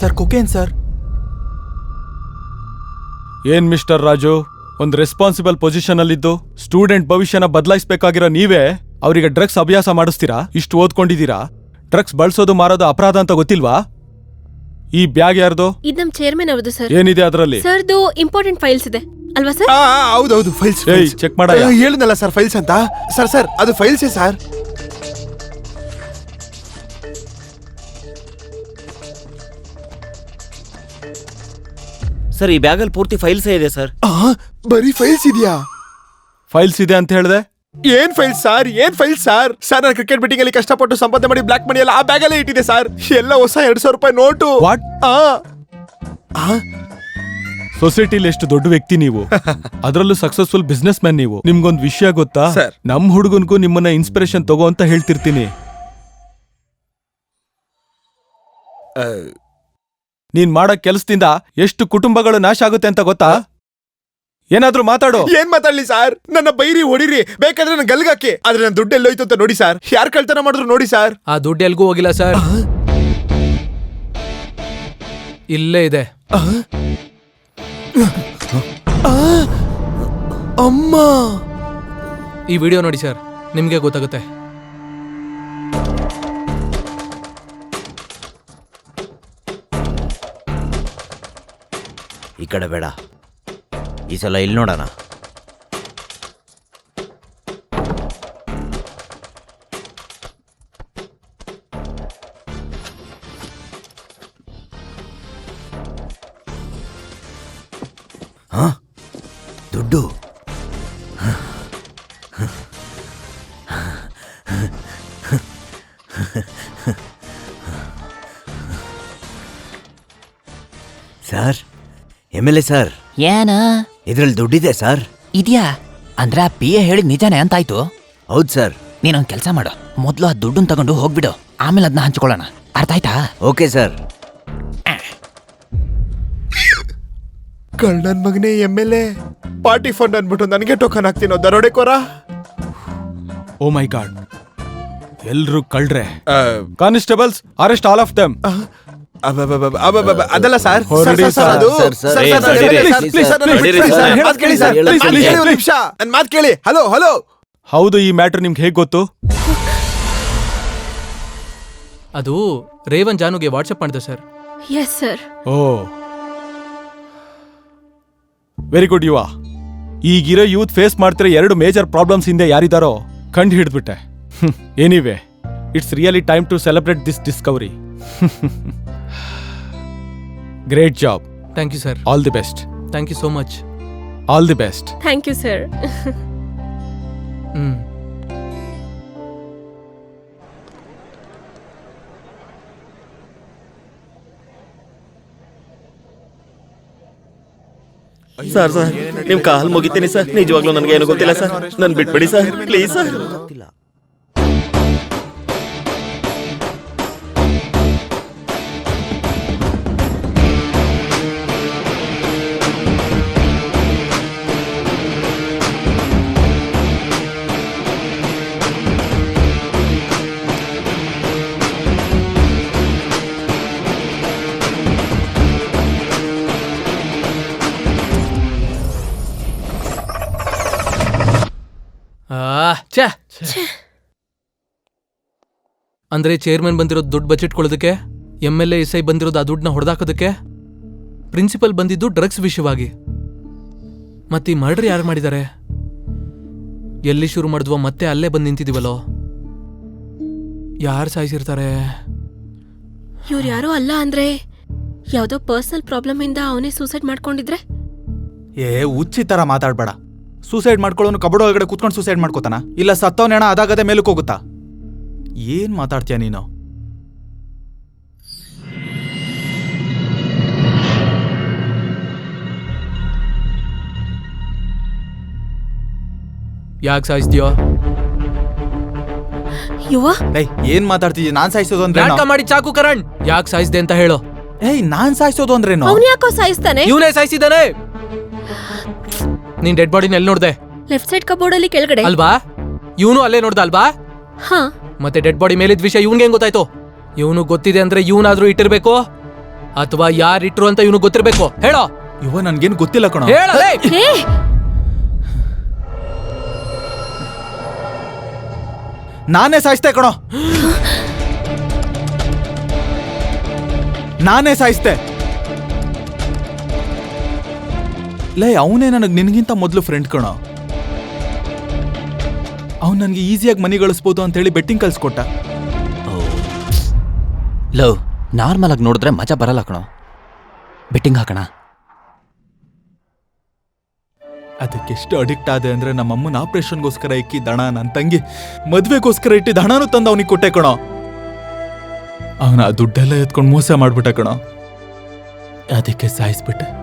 Sir cocaine sir. ಏನ್ mister Raju? ಒಂದು responsible position ಅಲ್ಲಿದ್ದು ಸ್ಟೂಡೆಂಟ್ ಭವಿಷ್ಯನ ಬದಲಾಯಿಸಬೇಕಾಗಿರೋ ನೀವೇ ಅವರಿಗೆ ಡ್ರಗ್ಸ್ ಅಭ್ಯಾಸ ಮಾಡಿಸ್ತೀರಾ? ಇಷ್ಟು ಓದ್ಕೊಂಡಿದ್ದೀರಾ? ಡ್ರಗ್ಸ್ ಬಳಸೋದು ಮಾರೋದು ಅಪರಾಧ ಅಂತ ಗೊತ್ತಿಲ್ವಾ? ಈ ಬ್ಯಾಗ್ ಯಾರ್ದು? ಇದ್ ನಮ್ ಚೇರ್ಮನ್ ಅವರದು ಸರ್ ಏನಿದೆ ಅದರಲ್ಲಿ? ಸರ್ದು ಇಂಪಾರ್ಟೆಂಟ್ ಫೈಲ್ಸ್ ಇದೆ. ಅಲ್ವಾ ಸರ್ ಹೌದೌದು ಫೈಲ್ಸ್ ಏಯ್, ಚೆಕ್ ಮಾಡಯ್ಯ. ಹೇಳಿದ್ನಲ್ಲ ಸರ್ ಫೈಲ್ಸ್ ಅಂತ? ಸರ್ ಸರ್ ಅದು ಫೈಲ್ಸೇ ಸರ್ ಸರ್ ಈ ಬ್ಯಾಗಲ್ಲಿ ಪೂರ್ತಿ ಫೈಲ್ಸೇ ಇದೆ ಸರ್. ಆ, ಬರೀ ಫೈಲ್ಸ್ ಇದೆಯಾ? ಫೈಲ್ಸ್ ಇದೆ ಅಂತ ಹೇಳಿದೆ? ಏನ್ ಫೈಲ್ ಸರ್ ಏನ್ ಫೈಲ್ ಸರ್ ಸರ್ ನಾನು ಕ್ರಿಕೆಟ್ ಬೆಟ್ಟಿಂಗ್ ಅಲ್ಲಿ ಕಷ್ಟಪಟ್ಟು ಸಂಪಾದನೆ ಮಾಡಿ ಬ್ಲಾಕ್ ಮನಿ ಎಲ್ಲ ಆ ಬ್ಯಾಗ್ ಅಲ್ಲೇ ಇಟ್ಟಿದೆ ಸರ್ ಎಲ್ಲ ಹೊಸ ಎರಡ್ ಸಾವಿರ ರೂಪಾಯಿ ನೋಟು. ವಾಟ್ ಆ. ಆ, ಸೊಸೈಟಿಲಿ ಎಷ್ಟು ದೊಡ್ಡ ವ್ಯಕ್ತಿ ನೀವು. ಅದರಲ್ಲೂ ಸಕ್ಸಸ್ಫುಲ್ ಬಿಸ್ನೆಸ್ ಮ್ಯಾನ್ ನೀವು. ನಿಮ್ಗೊಂದ್ ವಿಷಯ ಗೊತ್ತಾ? ಸರ್ ನಮ್ ಹುಡುಗನ್ಗೂ ನಿಮ್ಮನ್ನ ಇನ್ಸ್ಪಿರೇಷನ್ ತಗೋ ಅಂತ ಹೇಳ್ತಿರ್ತೀನಿ. ನೀನ್ ಮಾಡೋ ಕೆಲಸದಿಂದ ಎಷ್ಟು ಕುಟುಂಬಗಳು ನಾಶ ಆಗುತ್ತೆ ಅಂತ ಗೊತ್ತಾ? ಏನಾದ್ರೂ ಮಾತಾಡು. ಏನ್ ಮಾತಾಡ್ಲಿ ಸರ್? ನನ್ನ ಬೈರಿ ಹೊಡಿರಿ. ಬೇಕಾದ್ರೆ ನನ್ನ ಗಲ್ಗಾಕಿ. ಆದ್ರೆ ನನ್ನ ದುಡ್ಡು ಎಲ್ಲೋಯ್ತು ಅಂತ ನೋಡಿ ಸರ್. ಯಾರ್ ಕಳ್ತನ ಮಾಡಿದ್ರು ನೋಡಿ ಸರ್. ಆ ದುಡ್ಡು ಎಲ್ಗೂ ಹೋಗಿಲ್ಲ ಸರ್. ಇಲ್ಲೇ ಇದೆ. ಅಮ್ಮ! ಈ ವಿಡಿಯೋ ನೋಡಿ ಸರ್. ನಿಮ್ಗೆ ಗೊತ್ತಾಗುತ್ತೆ. ಕಡೆ ಬೇಡ. ಈ ಸಲ ಇಲ್ಲಿ ನೋಡೋಣ. ಹಾ? ಎಂ ಎಲ್ ಎ ಸರ್ ಏನ? ಇದ್ರಲ್ಲಿ ದುಡ್ಡಿದೆ ಸರ್ ಇದ್ಯಾ? ಅಂದ್ರ ಆ ಪಿ ಎ ಹೇಳಿದ್ ನಿಜಾನೇ ಅಂತಾಯ್ತು. ಹೌದು ಸರ್ ನೀನೊಂದ್ ಕೆಲಸ ಮಾಡು. ಮೊದ್ಲು ಆ ದುಡ್ಡನ್ ತಗೊಂಡು ಹೋಗ್ಬಿಡು. ಆಮೇಲೆ ಅದನ್ನ ಹಂಚ್ಕೊಳ್ಳೋಣ. ಅರ್ಥ ಆಯ್ತಾ ಓಕೆ ಸರ್ ಕಳ್ಳನ್ ಮಗನೇ M L A party fund ಅಂದ್ಬಿಟ್ಟು ನನಗೆ ಟೋಕನ್ ಹಾಕ್ತೀನೋ ದರೋಡೆಕೋರ ಓ ಮೈ ಗಾಡ್ ಎಲ್ರು ಕಳ್ರೆ. Constables arrest all of them ಅದಲ್ಲ ಸರ್ ಮಾತ್ ಕೇಳಿ ಹಲೋ ಹಲೋ ಹೌದು ಈ ಮ್ಯಾಟರ್ ನಿಮ್ಗೆ ಹೇಗ್ ಗೊತ್ತು? ಅದು ರೇವನ್ ಜಾನುಗೆ ವಾಟ್ಸಪ್ ಮಾಡಿದೆ sir yes sir oh. Very good ಯುವ ಈಗಿರೋ ಯೂತ್ ಫೇಸ್ ಮಾಡ್ತಿರೋ ಎರಡು ಮೇಜರ್ ಪ್ರಾಬ್ಲಮ್ಸ್ ಹಿಂದೆ ಯಾರಿದಾರೋ ಕಂಡು ಹಿಡಿದ್ಬಿಟ್ಟೆ. Anyway it's really time to celebrate this discovery great job thank you sir all the best thank you so much all the best thank you sir hmm sir sir ನಿಮ್ call ಮುಗಿತೀನಿ sir ನಿಜವಾಗ್ಲೂ ನನಗೆ ಏನು ಗೊತ್ತಿಲ್ಲ sir ನನ್ ಬಿಟ್ಬಿಡಿ sir please sir ಆ ಛೇ. ಅಂದ್ರೆ ಚೇರ್ಮನ್ ಬಂದಿರೋದು ದುಡ್ಡು ಬಚ್ಚಿಟ್ಕೊಳ್ಳೋದಕ್ಕೆ M L A S I ಬಂದಿರೋದು ಆ ದುಡ್ಡನ್ನ ಹೊಡೆದಾಕೋದಕ್ಕೆ? ಪ್ರಿನ್ಸಿಪಲ್ ಬಂದಿದ್ದು ಡ್ರಗ್ಸ್ ವಿಷಯವಾಗಿ. ಮತ್ತೆ ಈ ಮರ್ಡರ್ ಯಾರು ಮಾಡಿದ್ದಾರೆ ಎಲ್ಲಿ ಶುರು ಮಾಡಿದ್ವೋ ಮತ್ತೆ ಅಲ್ಲೇ ಬಂದು ನಿಂತಿದೀವಲ್ಲೋ? ಯಾರು ಸಾಯಿಸಿರ್ತಾರೆ? ಇವ್ರು ಯಾರೋ ಅಲ್ಲ ಅಂದ್ರೆ ಯಾವುದೋ ಪರ್ಸನಲ್ ಪ್ರಾಬ್ಲಮ್ ಇಂದ ಅವನೇ ಸೂಸೈಡ್ ಮಾಡ್ಕೊಂಡಿದ್ರೆ? ಏ ಹುಚ್ಚಿ ತರ ಮಾತಾಡ್ಬೇಡ. ಸೂಸೈಡ್ ಮಾಡ್ಕೊಳ್ಳೋನು ಕಬಡ್ ಒಳಗಡೆ ಕೂತ್ಕೊಂಡು ಸೂಸೈಡ್ ಮಾಡ್ಕೋತಾನ? ಇಲ್ಲ ಸತ್ತವನೇಣ ಅದಾಗದೆ ಮೇಲಕ್ಕೆ ಹೋಗುತ್ತಾ? ಏನ್ ಮಾತಾಡ್ತೀಯ ನೀನು? ಯಾಕೆ ಸಾಯಿಸ್ತೀಯೋ? ಯುವ ಏಯ್ ಏನ್ ಮಾತಾಡ್ತಿದ್ಯ ನಾನ್ ಸಾಯಿಸೋದು ಅಂದ್ರೆ ನಾಟಕ ಮಾಡಿ ಚಾಕು ಕರಣ್. ಯಾಕೆ ಸಾಯಿಸ್ದೆ ಅಂತ ಹೇಳು. ಏಯ್ ನಾನ್ ಸಾಯಿಸೋದು ಅಂದ್ರೇನು? ಅವನ್ ಯಾಕೋ ಸಾಯಿಸ್ತಾನೆ? ಇವನೇ ಸಾಯಿಸಿದಾನೆ ನೀನ್ ಡೆಡ್ ಬಾಡಿನ ಎಲ್ಲಿ ನೋಡ್ದೆ? ಲೆಫ್ಟ್ ಸೈಡ್ ಕಬೋರ್ಡ್ ಅಲ್ಲಿ ಕೆಳಗಡೆ. ಅಲ್ವಾ? ಇವನು ಅಲ್ಲೇ ನೋಡ್ದ ಅಲ್ವಾ? ಹಾ. ಮತ್ತೆ ಡೆಡ್ ಬಾಡಿ ಮೇಲಿದ್ ವಿಷಯ ಇವ್ನ್ಗೆ ಹೆಂಗ್ ಗೊತ್ತಾಯ್ತು? ಇವನು ಗೊತ್ತಿದೆ ಅಂದ್ರೆ ಇವನಾದ್ರೂ ಇಟ್ಟಿರ್ಬೇಕು? ಅಥವಾ ಯಾರು ಇಟ್ರು ಅಂತ ಇವನು ಗೊತ್ತಿರ್ಬೇಕು? ಹೇಳೋ? ಇವ ನನ್ಗೇನು ಗೊತ್ತಿಲ್ಲ ಕಣ. ಹೇ! ನಾನೇ ಸಾಯಿಸ್ತೆ ಕಣೋ. ನಾನೇ ಸಾಯಿಸ್ತೆ ಲೇ ಅವನೇ ನನಗೆ ನಿನಗಿಂತ ಮೊದಲು ಫ್ರೆಂಡ್ ಕಣ. ಅವ್ನು ನನಗೆ ಈಸಿಯಾಗಿ ಮನಿ ಗಳಿಸ್ಬೋದು ಅಂತ ಹೇಳಿ ಬೆಟ್ಟಿಂಗ್ ಕಳ್ಸ್ಕೊಟ್ಟ ಲವ್ ನಾರ್ಮಲ್ ಆಗಿ ನೋಡಿದ್ರೆ ಮಜಾ ಬರಲ್ಲ ಕಣೋ. ಬೆಟ್ಟಿಂಗ್ ಹಾಕೋಣ. ಅದಕ್ಕೆಷ್ಟು ಅಡಿಕ್ಟ್ ಆದೆ ಅಂದ್ರೆ ನಮ್ಮಮ್ಮನ ಆಪರೇಷನ್ಗೋಸ್ಕರ ಇಕ್ಕಿ ಹಣ ನನ್ನ ತಂಗಿ. ಮದ್ವೆಗೋಸ್ಕರ ಇಟ್ಟಿದ್ದ ಹಣನೂ ತಂದು ಅವನಿಗೆ ಕೊಟ್ಟೆ ಕಣೋ. ಅವನ ಆ ದುಡ್ಡೆಲ್ಲ ಎತ್ಕೊಂಡು ಮೋಸ ಮಾಡ್ಬಿಟ್ಟ ಕಣೋ. ಅದಕ್ಕೆ ಸಾಯಿಸ್ಬಿಟ್ಟೆ.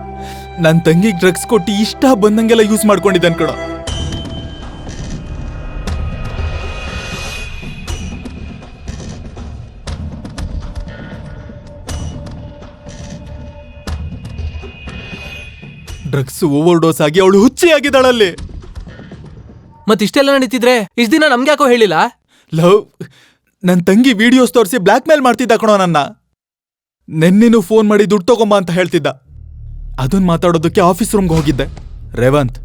ನನ್ನ ತಂಗಿಗೆ ಡ್ರಗ್ಸ್ ಕೊಟ್ಟು ಇಷ್ಟ ಬಂದಂಗೆಲ್ಲ ಯೂಸ್ ಮಾಡ್ಕೊಂಡಿದ್ದೆ ಅನ್ಕೊಳ ಡ್ರಗ್ಸ್ ಓವರ್ ಡೋಸ್ ಆಗಿ ಅವಳು ಹುಚ್ಚಿ ಆಗಿದ್ದಾಳಲ್ಲಿ ಮತ್ ಇಷ್ಟೆಲ್ಲ ನಡೀತಿದ್ರೆ ಇಷ್ಟ ದಿನ ನಮ್ಗೆ ಯಾಕೋ ಹೇಳಿಲ್ಲ? ಲವ್ ನನ್ನ ತಂಗಿ ವಿಡಿಯೋಸ್ ತೋರಿಸಿ ಬ್ಲ್ಯಾಕ್ ಮೇಲ್ ಮಾಡ್ತಿದ್ದ ಕಣೋ ನನ್ನ. ನೆನ್ನೆನೂ ಫೋನ್ ಮಾಡಿ ದುಡ್ಡು ತಗೊಂಬ ಅಂತ ಹೇಳ್ತಿದ್ದ. ಅದನ್ನ ಮಾತಾಡೋದಕ್ಕೆ ಆಫೀಸ್ ರೂಮ್ಗೆ ಹೋಗಿದ್ದೆ. ರೇವಂತ್?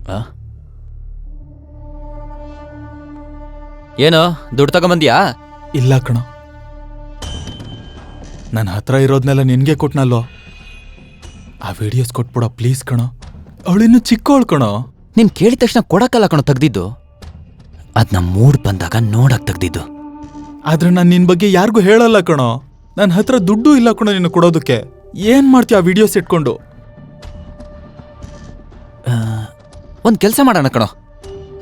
ಏನು ದುಡ್ಡು ತಗೊಂಬಂದ್ಯಾ? ಇಲ್ಲ ಕಣ. ನನ್ನ ಹತ್ರ ಇರೋದ್ನೆಲ್ಲ ನಿನ್ಗೆ ಕೊಟ್ನಲ್ಲೋ ಆ ವಿಡಿಯೋಸ್ ಕೊಟ್ಬಿಡೋ ಪ್ಲೀಸ್ ಕಣ. ಅವಳಿನ್ನು ಚಿಕ್ಕವಳು ಕಣ. ನೀನ್ ಕೇಳಿದ ತಕ್ಷಣ ಕೊಡಕ್ಕಲ್ಲ ಕಣ ತೆಗ್ದಿದ್ದು. ಅದನ್ನ ಮೂಡ್ ಬಂದಾಗ ನೋಡಕ್ ತೆಗ್ದಿದ್ದು. ಆದ್ರೆ ನಾನು ನಿನ್ ಬಗ್ಗೆ ಯಾರಿಗೂ ಹೇಳಲ್ಲ ಕಣೋ. ನನ್ನ ಹತ್ರ ದುಡ್ಡು ಇಲ್ಲ ಕಣೋ ನಿನ್ನ ಕೊಡೋದಕ್ಕೆ. ಏನ್ ಮಾಡ್ತೀಯ ಆ ವಿಡಿಯೋಸ್ ಇಟ್ಕೊಂಡು? ಒಂದ್ ಕೆಲಸ ಮಾಡೋಣ ಕಣೋ.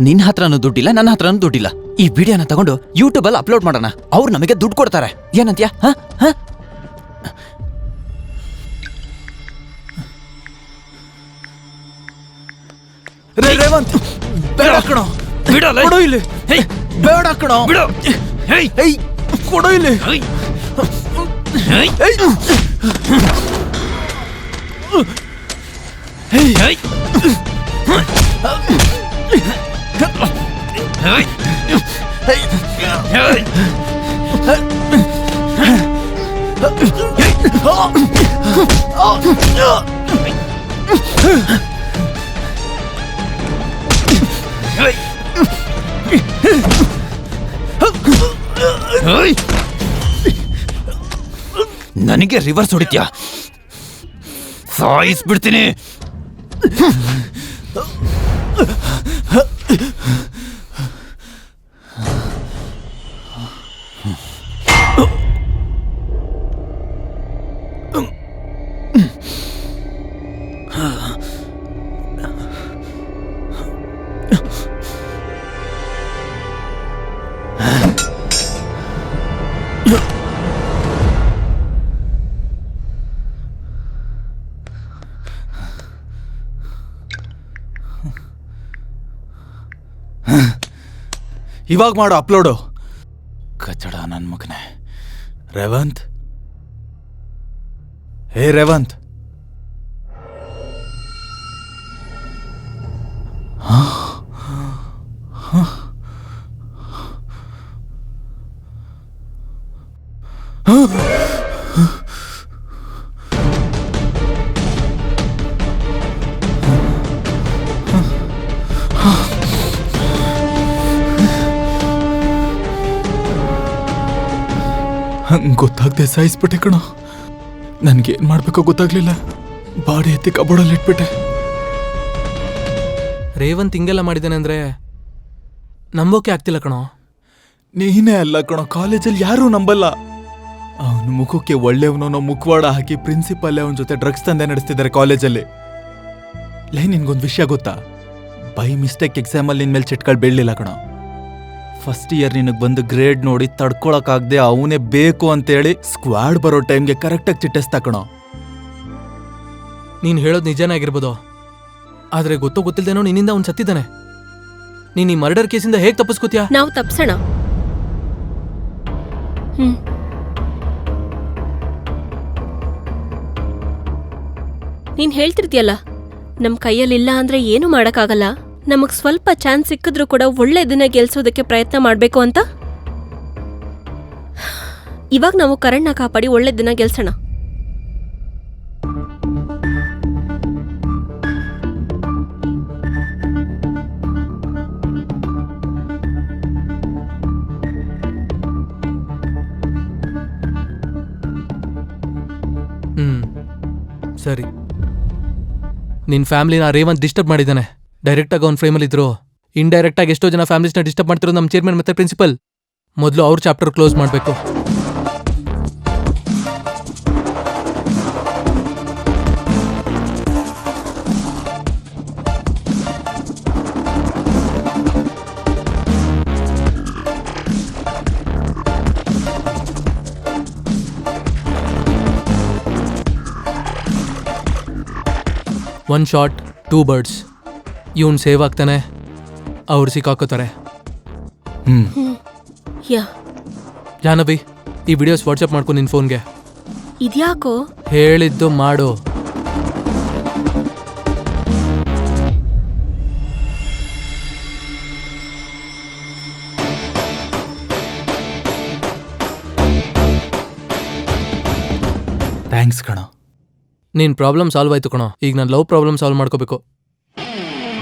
ನಿನ್ ಹತ್ರನೂ ದುಡ್ಡಿಲ್ಲ ನನ್ನ ಹತ್ರನೂ ದುಡ್ಡಿಲ್ಲ. ಈ ವಿಡಿಯೋನ ತಗೊಂಡು ಯೂಟ್ಯೂಬ್ ಅಲ್ಲಿ ಅಪ್ಲೋಡ್ ಮಾಡೋಣ. ಅವ್ರು ನಮಗೆ ದುಡ್ಡು ಕೊಡ್ತಾರೆ. ಏನಂತ್ಯಾ? ಹ? ಹೇಯ್ ರೇ ರೇವಂತ್ ಬೇಡ ಕಣೋ. ಕೊಡು ಇಲ್ಲಿ. ಬೇಡ ಕಣೋ. ಏಯ್ ಕೊಡು ಇಲ್ಲಿ. ಏಯ್. ನನಗೆ ರಿವರ್ಸ್ ಹೊಡಿತ್ಯಾ? ಸಾಯಿಸ್ಬಿಡ್ತೀನಿ. あっ。ಇವಾಗ ಮಾಡು ಅಪ್ಲೋಡು ಕಚಡ ನನ್ನ ಮಗನೇ. ರೇವಂತ್? ಹೇ ರೇವಂತ್. ಗೊತ್ತಾಗ್ದೆ ಸಾಯಿಸ್ಬಿಟ್ಟೆ ಕಣ. ನನಗೇನು ಮಾಡ್ಬೇಕೋ ಗೊತ್ತಾಗ್ಲಿಲ್ಲ. ಬಾಡಿ ಎತ್ತಿ ಕಬೋರ್ಡಲ್ಲಿ ಇಟ್ಬಿಟ್ಟೆ. ರೇವಂತ್ ಹಿಂಗೆಲ್ಲ ಮಾಡಿದಾನೆ ಅಂದ್ರೆ ನಂಬೋಕೆ ಆಗ್ತಿಲ್ಲ ಕಣೋ. ನೀನೇ ಅಲ್ಲ ಕಣೋ ಕಾಲೇಜಲ್ಲಿ ಯಾರೂ ನಂಬಲ್ಲ. ಅವನ ಮುಖಕ್ಕೆ ಒಳ್ಳೆಯವನೋ ಮುಖವಾಡ ಹಾಕಿ ಪ್ರಿನ್ಸಿಪಲ್ ಅವನ ಜೊತೆ ಡ್ರಗ್ಸ್ ತಂದೆ ನಡೆಸ್ತಿದ್ದಾರೆ ಕಾಲೇಜಲ್ಲಿ. ಲೈ ನಿನ್ಗೊಂದು ವಿಷಯ ಗೊತ್ತಾ? ಬೈ ಮಿಸ್ಟೇಕ್ ಎಕ್ಸಾಮಲ್ಲಿ ನಿನ್ಮೇಲೆ ಮೇಲೆ ಚಿಟ್ಗಳು ಬೀಳಲಿಲ್ಲ ಕಣೋ. ಫಸ್ಟ್ ಇಯರ್ ನಿನಗೆ ಬಂದು ಗ್ರೇಡ್ ನೋಡಿ ತಡ್ಕೊಳಕ್ಕಾಗ್ದೆ ಅವನೇ ಬೇಕು ಅಂತೇಳಿ ಸ್ಕ್ವಾಡ್ ಬರೋ ಟೈಮ್ಗೆ ಕರೆಕ್ಟಾಗಿ ಚಿಟ್ಟೆಸ್ ಕಣೋ. ನೀನು ಹೇಳೋದು ನಿಜನೇ ಆಗಿರ್ಬೋದು. ಆದ್ರೆ ಗೊತ್ತೋ ಗೊತ್ತಿಲ್ದೇನೋ ನಿನ್ನಿಂದ ಅವ್ನು ಸತ್ತಿದ್ದಾನೆ. ನೀನ್ ಈ ಮರ್ಡರ್ ಕೇಸಿಂದ ಹೇಗೆ ತಪ್ಪಿಸ್ಕೋತ್ಯಾ? ನಾವು ತಪ್ಸೋಣ. ಹ್ಮ್. ನೀನ್ ಹೇಳ್ತಿರ್ತೀಯಲ್ಲ ನಮ್ ಕೈಯಲ್ಲಿಲ್ಲ ಅಂದ್ರೆ ಏನು ಮಾಡಕ್ಕಾಗಲ್ಲ? ನಮಗ್ ಸ್ವಲ್ಪ ಚಾನ್ಸ್ ಸಿಕ್ಕಿದ್ರೂ ಕೂಡ ಒಳ್ಳೆ ದಿನ ಗೆಲ್ಸೋದಕ್ಕೆ ಪ್ರಯತ್ನ ಮಾಡ್ಬೇಕು ಅಂತ? ಇವಾಗ ನಾವು ಕರಣ್ನ ಕಾಪಾಡಿ ದಿನ ಗೆಲ್ಸೋಣ. ಸರಿ. ನಿನ್ನ ಫ್ಯಾಮಿಲಿನ ರೇವಂತ್ ಡಿಸ್ಟರ್ಬ್ ಮಾಡಿದ್ದಾನೆ. ಡೈರೆಕ್ಟ್ ಆಗಿ ಅವ್ನ ಫ್ರೇಮಲ್ಲಿದ್ರು ಇಂಡೈರೆಕ್ಟಾಗಿ ಎಷ್ಟೋ ಜನ ಫ್ಯಾಮಿಲೀಸ್ನ ಡಿಸ್ಟರ್ಬ್ ಮಾಡ್ತಿರೋ ನಮ್ಮ ಚೇರ್ಮನ್ ಮತ್ತೆ ಪ್ರಿನ್ಸಿಪಲ್ ಮೊದಲು ಅವ್ರ ಚಾಪ್ಟರ್ ಕ್ಲೋಸ್ ಮಾಡಬೇಕು. ಒನ್ ಶಾಟ್ ಟೂ ಬರ್ಡ್ಸ್ ಇವನ್ ಸೇವ್ ಆಗ್ತಾನೆ. ಅವ್ರು ಸಿಕ್ಕಾಕೋತಾರೆ. ಯಾ. ಜಾನವಿ ಈ ವಿಡಿಯೋಸ್ ವಾಟ್ಸಪ್ ಮಾಡ್ಕೊ ನಿನ್ ಫೋನ್ಗೆ ಇದ್ಯಾಕೋ? ಹೇಳಿದ್ದು ಮಾಡು. ಥ್ಯಾಂಕ್ಸ್ ಕಣ. ನಿನ್ ಪ್ರಾಬ್ಲಮ್ ಸಾಲ್ವ್ ಆಯ್ತು ಕಣೋ. ಈಗ ನಾನು ಲವ್ ಪ್ರಾಬ್ಲಮ್ ಸಾಲ್ವ್ ಮಾಡ್ಕೋಬೇಕು.